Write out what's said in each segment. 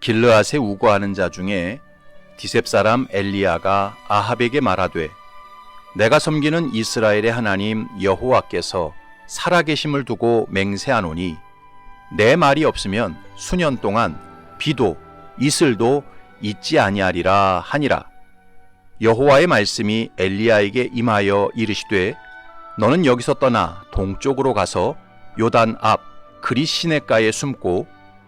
길르앗에 우거하는 자 중에 디셉 사람 엘리야가 아합에게 말하되 내가 섬기는 이스라엘의 하나님 여호와께서 살아계심을 두고 맹세하노니 내 말이 없으면 수년 동안 비도 이슬도 있지 아니하리라 하니라. 여호와의 말씀이 엘리야에게 임하여 이르시되 너는 여기서 떠나 동쪽으로 가서 요단 앞 그리 시냇가에 숨고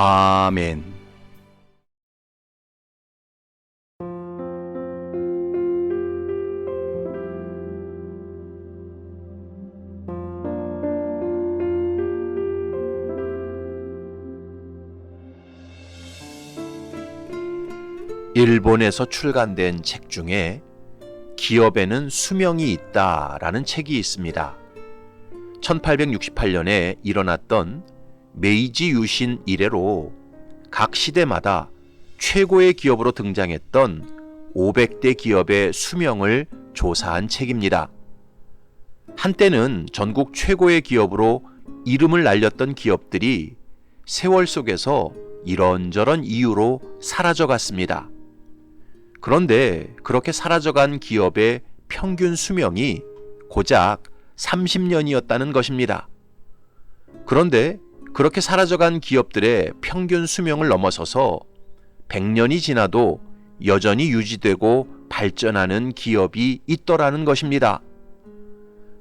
아멘. 일본에서 출간된 책 중에 기업에는 수명이 있다 라는 책이 있습니다. 1868년에 일어났던 메이지 유신 이래로 각 시대마다 최고의 기업으로 등장했던 500대 기업의 수명을 조사한 책입니다. 한때는 전국 최고의 기업으로 이름을 날렸던 기업들이 세월 속에서 이런저런 이유로 사라져 갔습니다. 그런데 그렇게 사라져간 기업의 평균 수명이 고작 30년이었다는 것입니다. 그런데 그렇게 사라져간 기업들의 평균 수명을 넘어서서 100년이 지나도 여전히 유지되고 발전하는 기업이 있더라는 것입니다.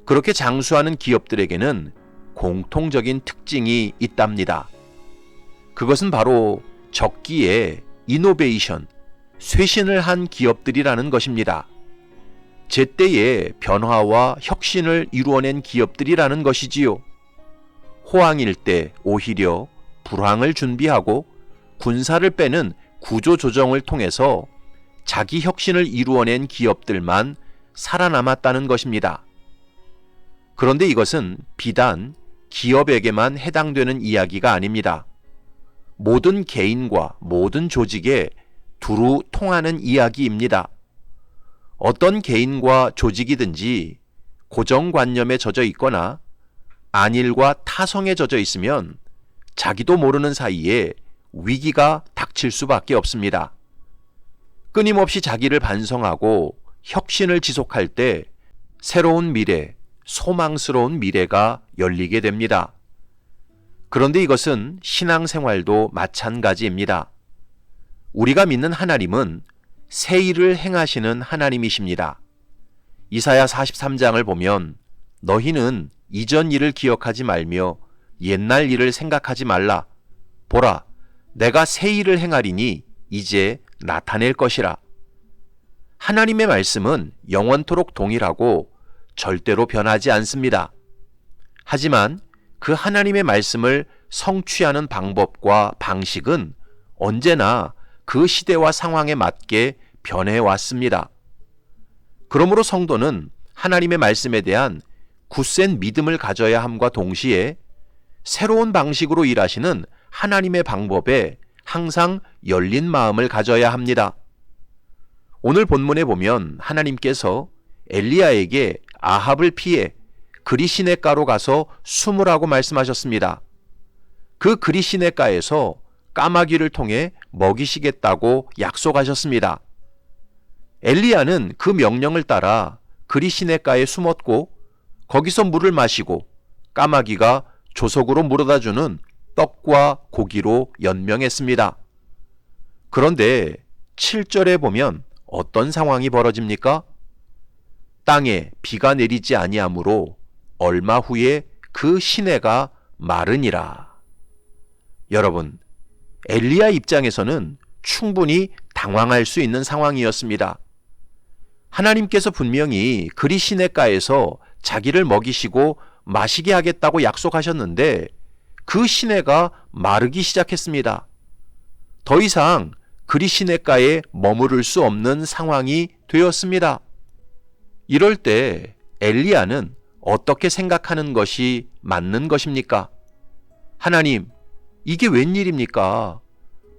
그렇게 장수하는 기업들에게는 공통적인 특징이 있답니다. 그것은 바로 적기에 이노베이션, 쇄신을 한 기업들이라는 것입니다. 제때에 변화와 혁신을 이루어낸 기업들이라는 것이지요. 호황일 때 오히려 불황을 준비하고 군사를 빼는 구조 조정을 통해서 자기 혁신을 이루어낸 기업들만 살아남았다는 것입니다. 그런데 이것은 비단 기업에게만 해당되는 이야기가 아닙니다. 모든 개인과 모든 조직에 두루 통하는 이야기입니다. 어떤 개인과 조직이든지 고정관념에 젖어 있거나 안일과 타성에 젖어 있으면 자기도 모르는 사이에 위기가 닥칠 수밖에 없습니다. 끊임없이 자기를 반성하고 혁신을 지속할 때 새로운 미래, 소망스러운 미래가 열리게 됩니다. 그런데 이것은 신앙생활도 마찬가지입니다. 우리가 믿는 하나님은 새 일을 행하시는 하나님이십니다. 이사야 43장을 보면 너희는 이전 일을 기억하지 말며 옛날 일을 생각하지 말라. 보라, 내가 새 일을 행하리니 이제 나타낼 것이라. 하나님의 말씀은 영원토록 동일하고 절대로 변하지 않습니다. 하지만 그 하나님의 말씀을 성취하는 방법과 방식은 언제나 그 시대와 상황에 맞게 변해 왔습니다. 그러므로 성도는 하나님의 말씀에 대한 굳센 믿음을 가져야 함과 동시에 새로운 방식으로 일하시는 하나님의 방법에 항상 열린 마음을 가져야 합니다. 오늘 본문에 보면 하나님께서 엘리야에게 아합을 피해 그리시네가로 가서 숨으라고 말씀하셨습니다. 그 그리시네가에서 까마귀를 통해 먹이시겠다고 약속하셨습니다. 엘리야는 그 명령을 따라 그리시네가에 숨었고 거기서 물을 마시고 까마귀가 조석으로 물어다 주는 떡과 고기로 연명했습니다. 그런데 7절에 보면 어떤 상황이 벌어집니까? 땅에 비가 내리지 아니하므로 얼마 후에 그 시내가 마르니라. 여러분, 엘리야 입장에서는 충분히 당황할 수 있는 상황이었습니다. 하나님께서 분명히 그리 시내가에서 자기를 먹이시고 마시게 하겠다고 약속하셨는데 그 시내가 마르기 시작했습니다. 더 이상 그리 시냇가에 머무를 수 없는 상황이 되었습니다. 이럴 때 엘리야는 어떻게 생각하는 것이 맞는 것입니까? 하나님, 이게 웬일입니까?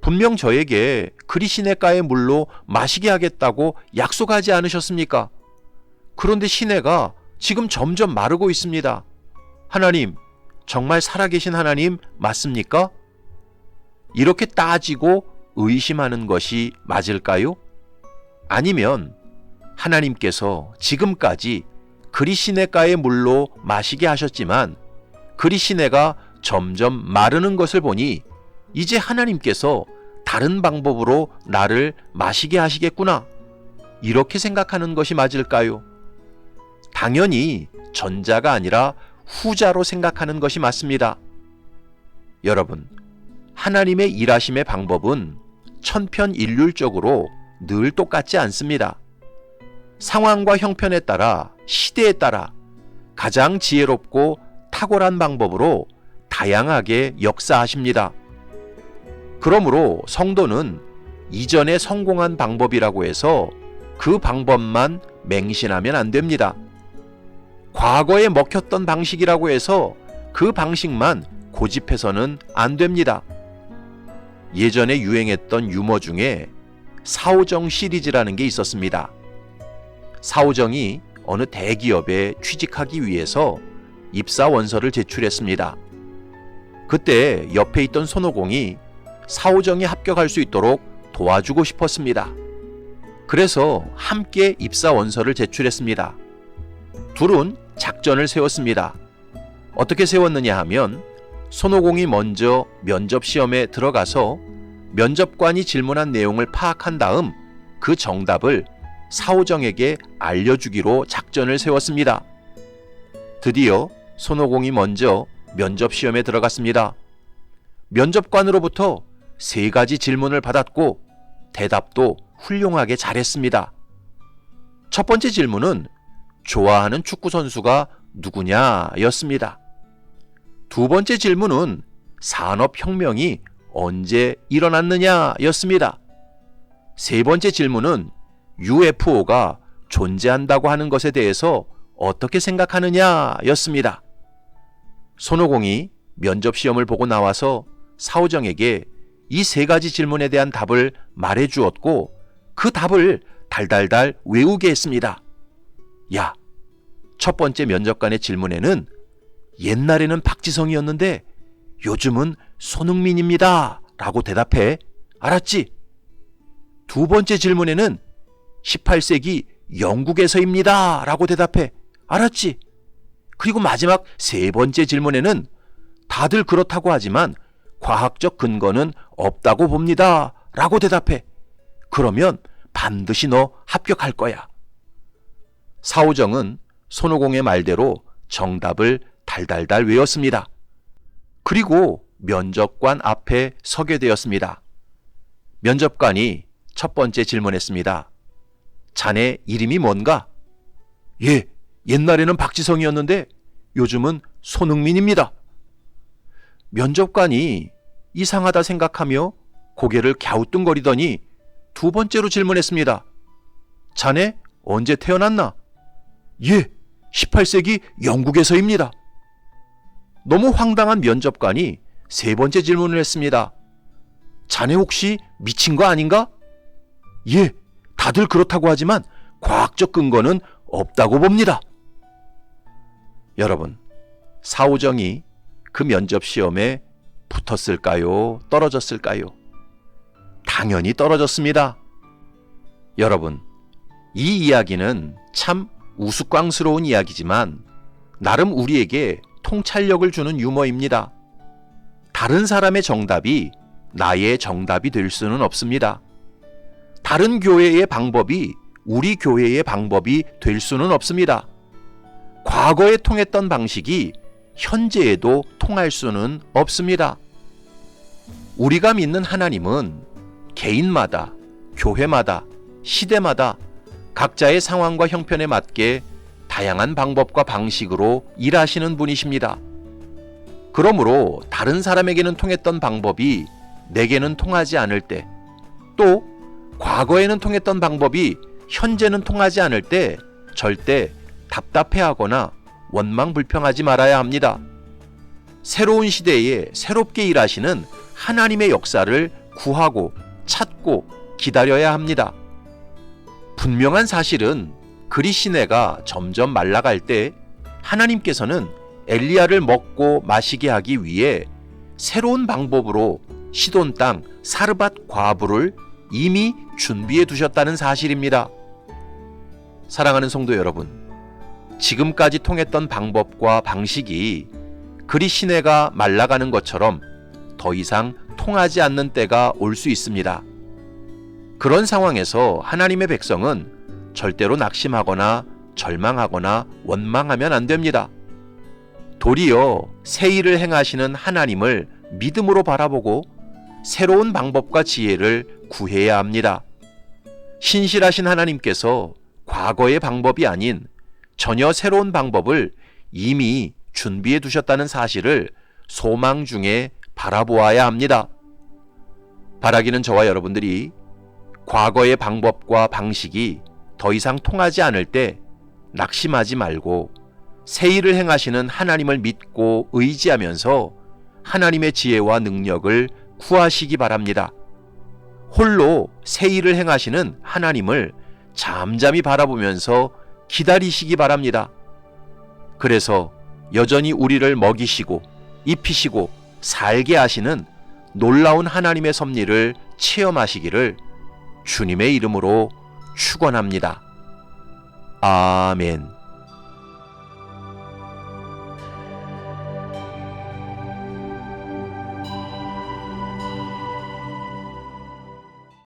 분명 저에게 그리 시냇가의 물로 마시게 하겠다고 약속하지 않으셨습니까? 그런데 시내가 지금 점점 마르고 있습니다. 하나님, 정말 살아계신 하나님 맞습니까? 이렇게 따지고 의심하는 것이 맞을까요? 아니면 하나님께서 지금까지 그리 시내가의 물로 마시게 하셨지만 그리 시내가 점점 마르는 것을 보니 이제 하나님께서 다른 방법으로 나를 마시게 하시겠구나. 이렇게 생각하는 것이 맞을까요? 당연히 전자가 아니라 후자로 생각하는 것이 맞습니다. 여러분, 하나님의 일하심의 방법은 천편일률적으로 늘 똑같지 않습니다. 상황과 형편에 따라 시대에 따라 가장 지혜롭고 탁월한 방법으로 다양하게 역사하십니다. 그러므로 성도는 이전에 성공한 방법이라고 해서 그 방법만 맹신하면 안 됩니다. 과거에 먹혔던 방식이라고 해서 그 방식만 고집해서는 안 됩니다. 예전에 유행했던 유머 중에 사오정 시리즈라는 게 있었습니다. 사오정이 어느 대기업에 취직하기 위해서 입사 원서를 제출했습니다. 그때 옆에 있던 손오공이 사오정이 합격할 수 있도록 도와주고 싶었습니다. 그래서 함께 입사 원서를 제출했습니다. 둘은 작전을 세웠습니다. 어떻게 세웠느냐 하면 손오공이 먼저 면접 시험에 들어가서 면접관이 질문한 내용을 파악한 다음 그 정답을 사오정에게 알려주기로 작전을 세웠습니다. 드디어 손오공이 먼저 면접 시험에 들어갔습니다. 면접관으로부터 세 가지 질문을 받았고 대답도 훌륭하게 잘했습니다. 첫 번째 질문은 좋아하는 축구 선수가 누구냐 였습니다. 두 번째 질문은 산업혁명이 언제 일어났느냐 였습니다. 세 번째 질문은 UFO가 존재한다고 하는 것에 대해서 어떻게 생각하느냐 였습니다. 손오공이 면접 시험을 보고 나와서 사오정에게 이 세 가지 질문에 대한 답을 말해 주었고 그 답을 달달달 외우게 했습니다. 야, 첫 번째 면접관의 질문에는 옛날에는 박지성이었는데 요즘은 손흥민입니다. 라고 대답해. 알았지? 두 번째 질문에는 18세기 영국에서입니다. 라고 대답해. 알았지? 그리고 마지막 세 번째 질문에는 다들 그렇다고 하지만 과학적 근거는 없다고 봅니다. 라고 대답해. 그러면 반드시 너 합격할 거야. 사오정은 손오공의 말대로 정답을 달달달 외웠습니다. 그리고 면접관 앞에 서게 되었습니다. 면접관이 첫 번째 질문했습니다. 자네 이름이 뭔가? 예, 옛날에는 박지성이었는데 요즘은 손흥민입니다. 면접관이 이상하다 생각하며 고개를 갸우뚱거리더니 두 번째로 질문했습니다. 자네 언제 태어났나? 예, 18세기 영국에서입니다. 너무 황당한 면접관이 세 번째 질문을 했습니다. 자네 혹시 미친 거 아닌가? 예, 다들 그렇다고 하지만 과학적 근거는 없다고 봅니다. 여러분, 사오정이 그 면접 시험에 붙었을까요? 떨어졌을까요? 당연히 떨어졌습니다. 여러분, 이 이야기는 참 우스꽝스러운 이야기지만 나름 우리에게 통찰력을 주는 유머입니다. 다른 사람의 정답이 나의 정답이 될 수는 없습니다. 다른 교회의 방법이 우리 교회의 방법이 될 수는 없습니다. 과거에 통했던 방식이 현재에도 통할 수는 없습니다. 우리가 믿는 하나님은 개인마다, 교회마다, 시대마다 각자의 상황과 형편에 맞게 다양한 방법과 방식으로 일하시는 분이십니다. 그러므로 다른 사람에게는 통했던 방법이 내게는 통하지 않을 때 또 과거에는 통했던 방법이 현재는 통하지 않을 때 절대 답답해하거나 원망 불평하지 말아야 합니다. 새로운 시대에 새롭게 일하시는 하나님의 역사를 구하고 찾고 기다려야 합니다. 분명한 사실은 그리 시내가 점점 말라갈 때 하나님께서는 엘리야를 먹고 마시게 하기 위해 새로운 방법으로 시돈 땅 사르밧 과부를 이미 준비해 두셨다는 사실입니다. 사랑하는 성도 여러분, 지금까지 통했던 방법과 방식이 그리 시내가 말라가는 것처럼 더 이상 통하지 않는 때가 올 수 있습니다. 그런 상황에서 하나님의 백성은 절대로 낙심하거나 절망하거나 원망하면 안 됩니다. 도리어 새 일을 행하시는 하나님을 믿음으로 바라보고 새로운 방법과 지혜를 구해야 합니다. 신실하신 하나님께서 과거의 방법이 아닌 전혀 새로운 방법을 이미 준비해 두셨다는 사실을 소망 중에 바라보아야 합니다. 바라기는 저와 여러분들이 과거의 방법과 방식이 더 이상 통하지 않을 때 낙심하지 말고 새 일을 행하시는 하나님을 믿고 의지하면서 하나님의 지혜와 능력을 구하시기 바랍니다. 홀로 새 일을 행하시는 하나님을 잠잠히 바라보면서 기다리시기 바랍니다. 그래서 여전히 우리를 먹이시고 입히시고 살게 하시는 놀라운 하나님의 섭리를 체험하시기를 주님의 이름으로 축원합니다. 아멘.